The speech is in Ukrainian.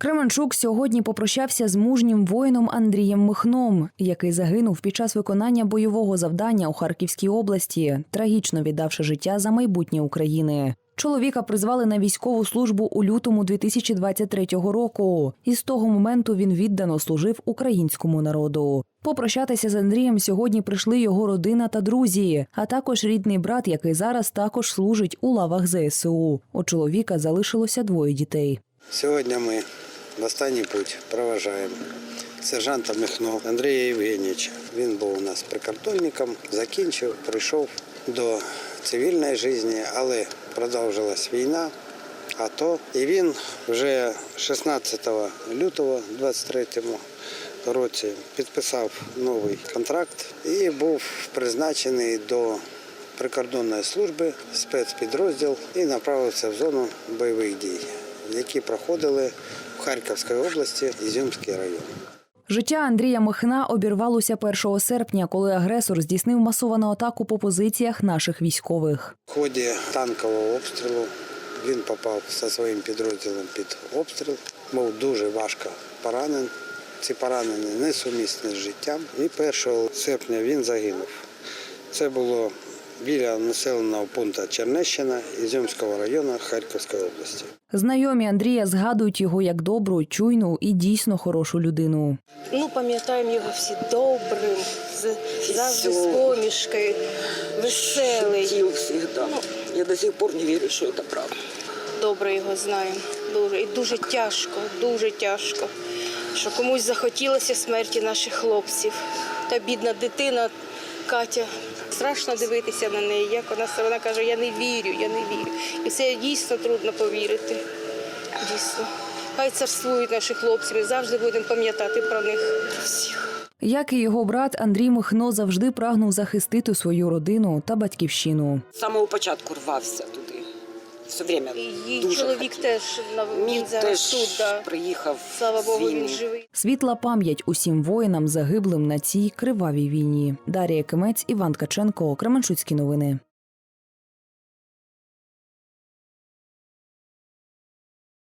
Кременчук сьогодні попрощався з мужнім воїном Андрієм Михном, який загинув під час виконання бойового завдання у Харківській області, трагічно віддавши життя за майбутнє України. Чоловіка призвали на військову службу у лютому 2023 року, і з того моменту він віддано служив українському народу. Попрощатися з Андрієм сьогодні прийшли його родина та друзі, а також рідний брат, який зараз також служить у лавах ЗСУ. У чоловіка залишилося двоє дітей. Сьогодні ми в останній путь проважаємо сержанта Михно Андрія Євгенійовича. Він був у нас прикордонником, закінчив, прийшов до цивільної житті, але продовжилась війна, АТО. І він вже 16 лютого 23 році підписав новий контракт і був призначений до прикордонної служби, спецпідрозділ і направився в зону бойових дій, які проходили в Харківській області Ізюмський район. Життя Андрія Михна обірвалося 1 серпня, коли агресор здійснив масовану атаку по позиціях наших військових. В ході танкового обстрілу він попав зі своїм підрозділом під обстріл. Був дуже важко поранений. Ці поранення несумісні з життям. І 1 серпня він загинув. Це було біля населеного пункту Чернещина Ізюмського району Харківської області. Знайомі Андрія згадують його як добру, чуйну і дійсно хорошу людину. Ну, пам'ятаємо його всі добрим, з- завжди з помішкою, веселий. Всегда. Я до сих пор не верю, что это правда. Добре його знаємо. Дуже. І дуже тяжко, дуже тяжко. Що комусь захотілося смерті наших хлопців. Та бідна дитина Катя. Страшно дивитися на неї, як вона, вона каже, я не вірю, я не вірю. І це дійсно трудно повірити. Дійсно. Хай царствують наші хлопці, ми завжди будемо пам'ятати про них всіх. Як і його брат, Андрій Михно завжди прагнув захистити свою родину та батьківщину. З самого початку рвався туди. Все время її дуже чоловік хотів. теж на Мій він зараз теж тут. Да. приїхав Слава з Богу, війни. він живий. Світла пам'ять усім воїнам загиблим на цій кривавій війні. Дарія Кимець, Іван Ткаченко, Кременчуцькі новини.